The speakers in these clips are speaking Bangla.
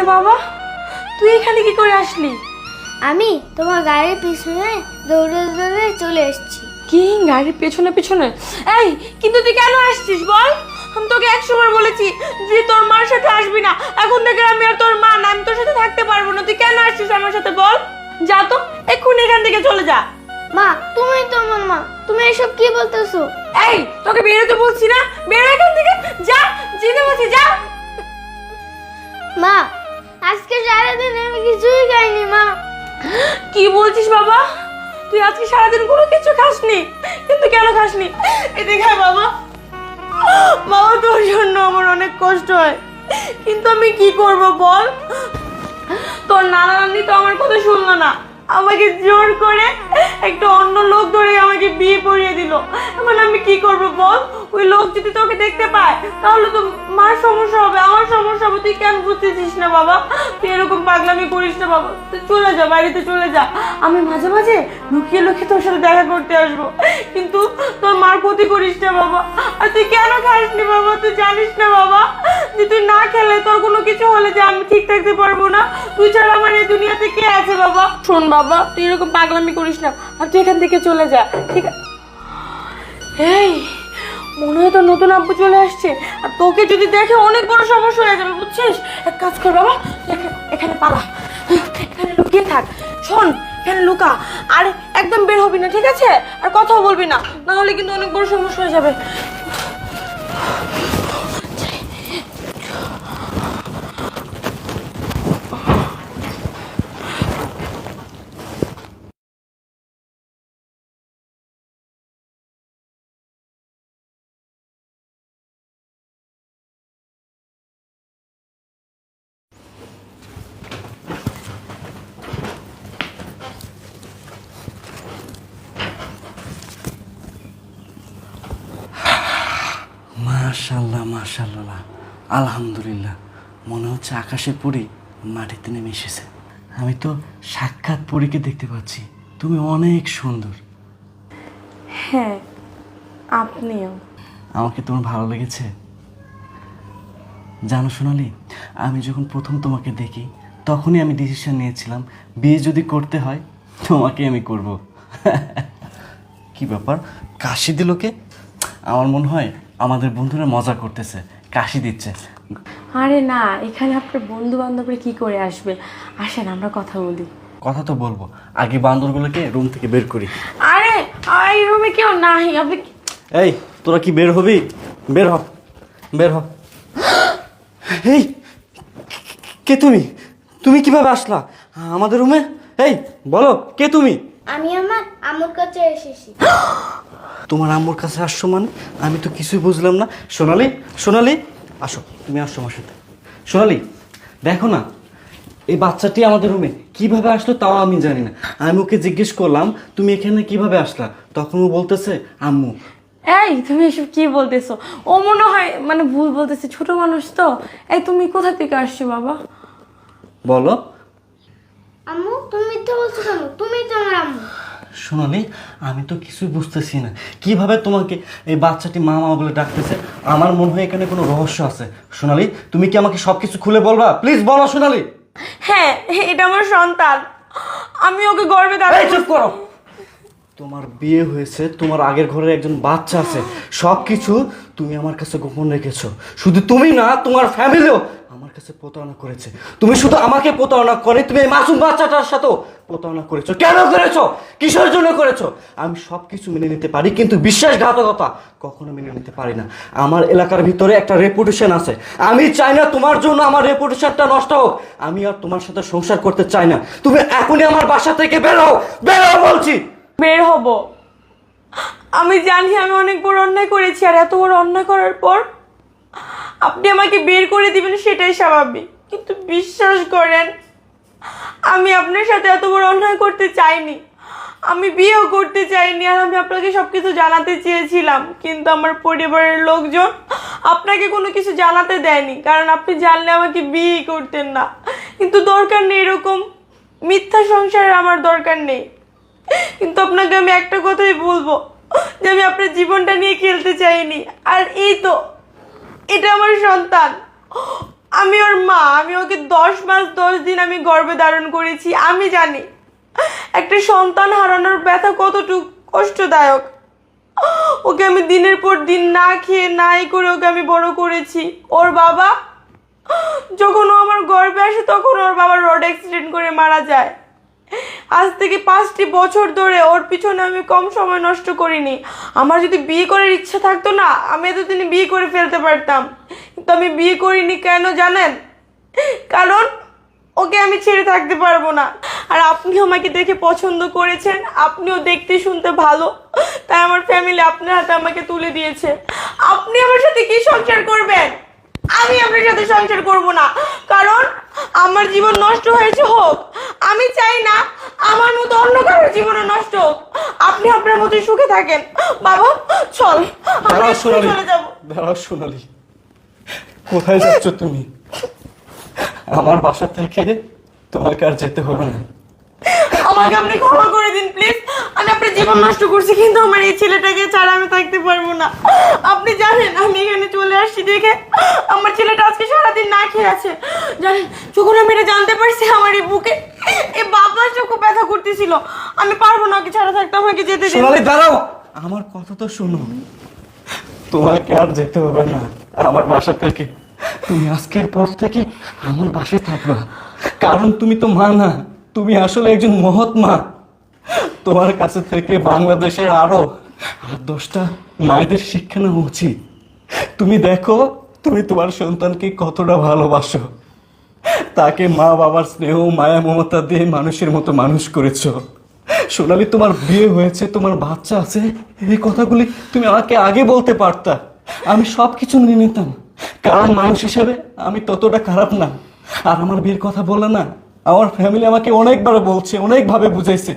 রে বাবা? তুই এখানে কি করে আসলি? আমি তোমার গাড়ির পিছনে দৌড়ে দৌড়ে চলে এসেছি। কি? গাড়ির পেছনে পেছনে? এই কিন্তু তুই কেন আসছিস বল? আমি তোকে একসময় বলেছি যে তোর মার সাথে আসবি না। এখন থেকে আমি আর তোর মা না আমি তোর সাথে থাকতে পারব না। তুই কেন আসছিস আমার সাথে বল? যা তো এক্ষুনি এখান থেকে চলে যা। মা তুমি তো আমার মা। তুমি এসব কি বলতেছো? এই তোকে বেরোতে বলছি না। বেরো এখান থেকে। যা যেতে বলছি যা। খাইনি মা। কি বলছিস বাবা? তুই আজকে সারাদিন কোনো কিছু খাসনি, কিন্তু কেন খাসনি? খা বাবা। বাবা, তোর জন্য আমার অনেক কষ্ট হয়। কিন্তু আমি কি করব বল? তোর নানা নানি তো আমার কথা শুনলো না। আমাকে জোর করে একটা অন্য লোক ধরে আমাকে বিয়ে পড়িয়ে দিল। এখন আমি কি করব বল? ওই লোক যদি তোকে দেখতে পায়, তাহলে তো মার সমস্যা হবে, আমার সমস্যা হবে। তুই কেন বুঝতেছিস না বাবা? তুই এরকম পাগলামি করিস না বাবা। তুই চলে যা, বাড়িতে চলে যা। আমি মাঝে মাঝে লুকিয়ে লুকিয়ে তোর সাথে দেখা করতে আসব। কিন্তু তোর মার ক্ষতি করিস না বাবা। আর তুই কেন খাস খাসনি বাবা? তুই জানিস না বাবা যে তুই না খেলে তোর কোনো কিছু হলে যে আমি ঠিক থাকতে পারব না। তুই ছাড়া আমার এই দুনিয়াতে কে আছে বাবা? শোন বাবা, তুই এরকম পাগলামি করিস না। আর তুই এখান থেকে চলে যা, ঠিক এই, মনে হয় তো নতুন আব্বু চলে আসছে। আর তোকে যদি দেখে অনেক বড় সমস্যা হয়ে যাবে, বুঝছিস? এক কাজ কর বাবা এখানে পালা। এখানে লুকিয়ে থাক। শোন, এখানে লুকা। আর একদম বের হবি না, ঠিক আছে? আর কথাও বলবি না। না হলে কিন্তু অনেক বড় সমস্যা হয়ে যাবে। মাশাল্লাহ মাশাল্লাহ। আলহামদুলিল্লাহ। মনে হচ্ছে আকাশে পড়ি মাটিতে নেমে এসেছে। আমি তো সাক্ষাৎ পরীকে দেখতে পাচ্ছি। তুমি অনেক সুন্দর। হ্যাঁ আপনিও। আমাকে তোমার ভালো লেগেছে? জানো সোনালি আমি যখন প্রথম তোমাকে দেখি তখনই আমি ডিসিশন নিয়েছিলাম বিয়ে যদি করতে হয় তোমাকে আমি করব। কি ব্যাপার? কাশি দিল কে? আমার মনে হয় আমাদের বন্ধুরা মজা করতেছে। কাশি দিচ্ছে। আরে না এখানে আপনার বন্ধু বান্ধবরা কি করে আসবে? আসেন আমরা কথা বলি। কথা তো বলব। আগে বান্দরগুলোকে রুম থেকে বের করি। আরে এই রুমে কেউ নাই। আপনি এই তোরা কি বের হবি? বের হ। বের হ। এই কে তুমি? তুমি কীভাবে আসলা? আমাদের রুমে এই বলো কে তুমি? আমি আমার আম্মুর কাছে এসেছি। তোমার আম্মুর কাছে আসছো মানে? আমি তো কিছুই বুঝলাম না। সোনালি সোনালি আসো তুমি আসছো আমার সাথে। সোনালি দেখো না এই বাচ্চাটি আমাদের রুমে কীভাবে আসলো তাও আমি জানি না। আমি ওকে জিজ্ঞেস করলাম তুমি এখানে কীভাবে আসলা? তখন ও বলতেছে আম্মু। এই তুমি এসব কি বলতেছো? ও মনে হয় মানে ভুল বলতেছে ছোট মানুষ তো। এই তুমি কোথা থেকে আসছো বাবা? বলো। আম্মু তুমি মিথ্যা বলছো কেন? তুমি তো আমার আম্মু। আমি তো কিছুই বুঝতেছি না। কীভাবে তোমাকে এই বাচ্চাটি মা মা বলে ডাকতেছে? আমার মনে হয় এখানে কোনো রহস্য আছে। সোনালি তুমি কি আমাকে সবকিছু খুলে বলবা? প্লিজ বলো সোনালি। হ্যাঁ এটা আমার সন্তান। আমি ওকে গর্বে দাঁড়াই চুপ করো। তোমার বিয়ে হয়েছে, তোমার আগের ঘরের একজন বাচ্চা আছে সব কিছু তুমি আমার কাছে গোপন রেখেছো। শুধু তুমি না, তোমার ফ্যামিলিও আমার কাছে প্রতারণা করেছে। তুমি শুধু আমাকে প্রতারণা করে তুমি এই মাসুম বাচ্চাটার সাথেও প্রতারণা করেছ। কেন করেছ? কিসের জন্য করেছ? আমি সব কিছু মেনে নিতে পারি, কিন্তু বিশ্বাসঘাতকতা কখনো মেনে নিতে পারি না। আমার এলাকার ভিতরে একটা রেপুটেশন আছে। আমি চাই না তোমার জন্য আমার রেপুটেশনটা নষ্ট হোক। আমি আর তোমার সাথে সংসার করতে চাই না। তুমি এখনই আমার বাসা থেকে বেরো বেরো বলছি। বের হব। আমি জানি আমি অনেক বড় অন্যায় করেছি, আর এত বড় অন্যায় করার পর আপনি আমাকে বের করে দিবেন সেটাই স্বাভাবিক। কিন্তু বিশ্বাস করেন, আমি আপনার সাথে এত বড় অন্যায় করতে চাইনি। আমি বিয়েও করতে চাইনি, আর আমি আপনাকে সব কিছু জানাতে চেয়েছিলাম। কিন্তু আমার পরিবারের লোকজন আপনাকে কোনো কিছু জানাতে দেয়নি, কারণ আপনি জানলে আমাকে বিয়েই করতেন না। কিন্তু দরকার নেই এরকম মিথ্যা সংসারের আমার দরকার নেই। কিন্তু আপনাকে আমি একটা কথাই বলব, যে আমি আপনার জীবনটা নিয়ে খেলতে চাইনি। আর এই তো, এটা আমার সন্তান। আমি ওর মা, আমি ওকে দশ মাস, দশ দিন আমি গর্ভে ধারণ করেছি, আমি জানি। একটা সন্তান হারানোর ব্যথা কতটুকু কষ্টদায়ক। ওকে আমি দিনের পর দিন না খেয়ে, নাই করে ওকে আমি বড় করেছি। ওর বাবা, যখন ও আমার গর্বে আসে, তখন ওর বাবা রোড অ্যাক্সিডেন্ট করে মারা যায়। আজ থেকে পাঁচটি বছর ধরে ওর পিছনে আমি কম সময় নষ্ট করিনি। আমার যদি বিয়ে করার ইচ্ছা থাকতো না, আমি এতদিনে বিয়ে করে ফেলতে পারতাম। কিন্তু আমি বিয়ে করিনি কেন জানেন? কারণ ওকে আমি ছেড়ে থাকতে পারব না। আর আপনি আমাকে দেখে পছন্দ করেছেন, আপনিও দেখতে শুনতে ভালো। তাই আমার ফ্যামিলি আপনার হাতে আমাকে তুলে দিয়েছে। আপনি আমার সাথে কি সংসার করবেন? আমি আপনার সাথে সংসার করব না। কারণ আমার জীবন নষ্ট হয়েছে, হোক। আমি চাই না আমার মতো অন্য কারও জীবনে নষ্ট। হোক আপনি আপনার মতো সুখে থাকেন। বাবা চল দাঁড়াও সোনালি। দাঁড়াও সোনালি। কোথায় যাচ্ছ তুমি? আমার বাসা থেকে তোমাকে আর যেতে হবে না। আমাকে আপনি ক্ষমা করে দিন প্লিজ আমি আপনার জীবন নষ্ট করছি, কিন্তু আমার এই ছেলেটাকে ছাড়া আমি থাকতে পারব না। আপনি জানেন, আমি এখানে চলে আসছি দেখে আমার ছেলেটা আজকে সারাদিন না খেয়ে আছে। জানেন, যখন আমি এটা জানতে পারছি, আমার এই বুকে, এই বাবা চোখে ব্যথা করতেছিল। আমি পারব না ওকে ছাড়া থাকতে, আমাকে যেতে দিন। সোনালি, দাঁড়াও। আমার কথা তো শোনো। তোমাকে আর যেতে হবে না। আমার বাসা থেকে। তুমি আজকের পর থেকে আমার বাসায় থাকবা। কারণ তুমি তো মা না। তুমি আসলে একজন মহৎ মা তোমার কাছে থেকে বাংলাদেশের আর দশটা মায়েদের শিক্ষা নেওয়া উচিত। তুমি দেখো, তুমি তোমার সন্তানকে কতটা ভালোবাসো। তাকে মা বাবার স্নেহ, মায়া, মমতা দিয়ে মানুষের মতো মানুষ করেছ। সোনালি, তোমার বিয়ে হয়েছে, তোমার বাচ্চা আছে, এই কথাগুলি তুমি আমাকে আগে বলতে পারতা। আমি সব কিছু নিয়ে নিতাম। কারণ মানুষ হিসেবে আমি ততটা খারাপ না। আর আমার বিয়ের কথা বলে না। আমার ফ্যামিলি আমাকে অনেকবার বলছে, অনেকভাবে বুঝাইছে,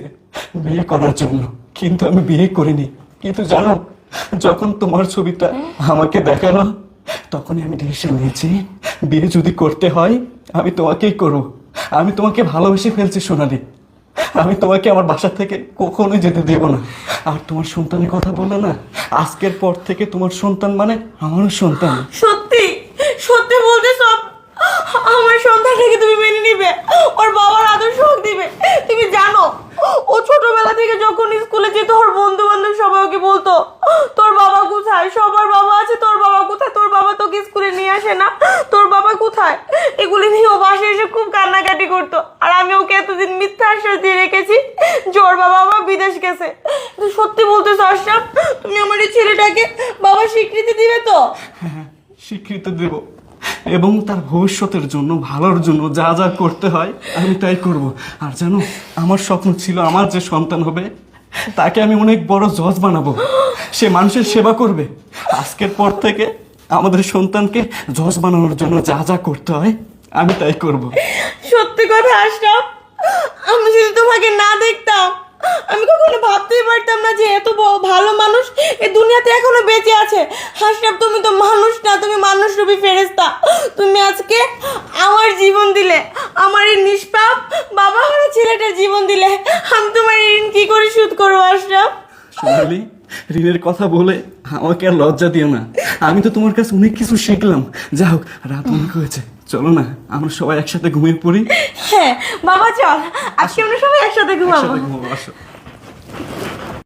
বিয়ে করার জন্য, কিন্তু আমি বিয়ে করিনি। কিন্তু জানো, যখন তোমার ছবিটা আমাকে দেখাল, তখনই আমি ডিসিশন নিয়েছি, বিয়ে যদি করতে হয়, আমি তোমাকেই করব। আমি তোমাকে ভালোবেসে ফেলছি, সোনালি। আমি তোমাকে আমার বাসা থেকে কখনোই যেতে দেব না। আর তোমার সন্তানের কথা বলে না, আজকের পর থেকে তোমার সন্তান মানে আমারও সন্তান সত্যি সত্যি বলতে সব আমার সন্তানটাকে তুমি মেনে নিবে ওর বাবার আদর্শ হোক দিবে তুমি জানো ও ছোটবেলা থেকে যখন স্কুলে যেত ওর বন্ধু বান্ধব সবাই ওকে বলতো তোর বাবা কোথায় সবার বাবা আছে তোর বাবা কোথায় তোর বাবা তোকে স্কুলে নিয়ে আসে না তোর বাবা কোথায় এগুলি নিয়ে ও বাসায় এসে খুব কান্নাকাটি করতো। আর আমি ওকে এতদিন মিথ্যা আশ্বাস দিয়ে রেখেছি যে ওর বাবা আবার বিদেশ গেছে। কিন্তু সত্যি বলতেছো, আশরাফ, তুমি আমার এই ছেলেটাকে বাবা স্বীকৃতি দিবে তো? স্বীকৃতি দেব। এবং তার ভবিষ্যতের জন্য, ভালোর জন্য যা যা করতে হয়, আমি তাই করব। আর জানো, আমার স্বপ্ন ছিল, আমার যে সন্তান হবে, তাকে আমি অনেক বড় জজ বানাবো। সে মানুষের সেবা করবে। আজকের পর থেকে আমাদের সন্তানকে জজ বানানোর জন্য যা যা করতে হয় আমি তাই করব। সত্যি কথা আশরাফ আমি যদি তোমাকে না দেখতাম আমি কখনো ভাবতেই পারতাম না যে এত ভালো মানুষ এই দুনিয়াতে এখনও বেঁচে আছে। আশরাফ তুমি তো মানুষ না তুমি মানুষ রূপী ফেরেস্তা তুমি আজকে আমার জীবন দিলে আমার এই নিষ্পাপ বাবা হারা ছেলেটার জীবন দিলে আমি তোমার ঋণ কি করে শোধ করব আশরাফ? সোনালি ঋণের কথা বলে আমাকে আর লজ্জা দিও না। আমি তো তোমার কাছে অনেক কিছু শিখলাম। যা হোক রাত অনেক হয়েছে। চলো না আমরা সবাই একসাথে ঘুমিয়ে পড়ি। হ্যাঁ বাবা চল আজকে আমরা সবাই একসাথে ঘুমাবো। একসাথে ঘুমাবো আসো।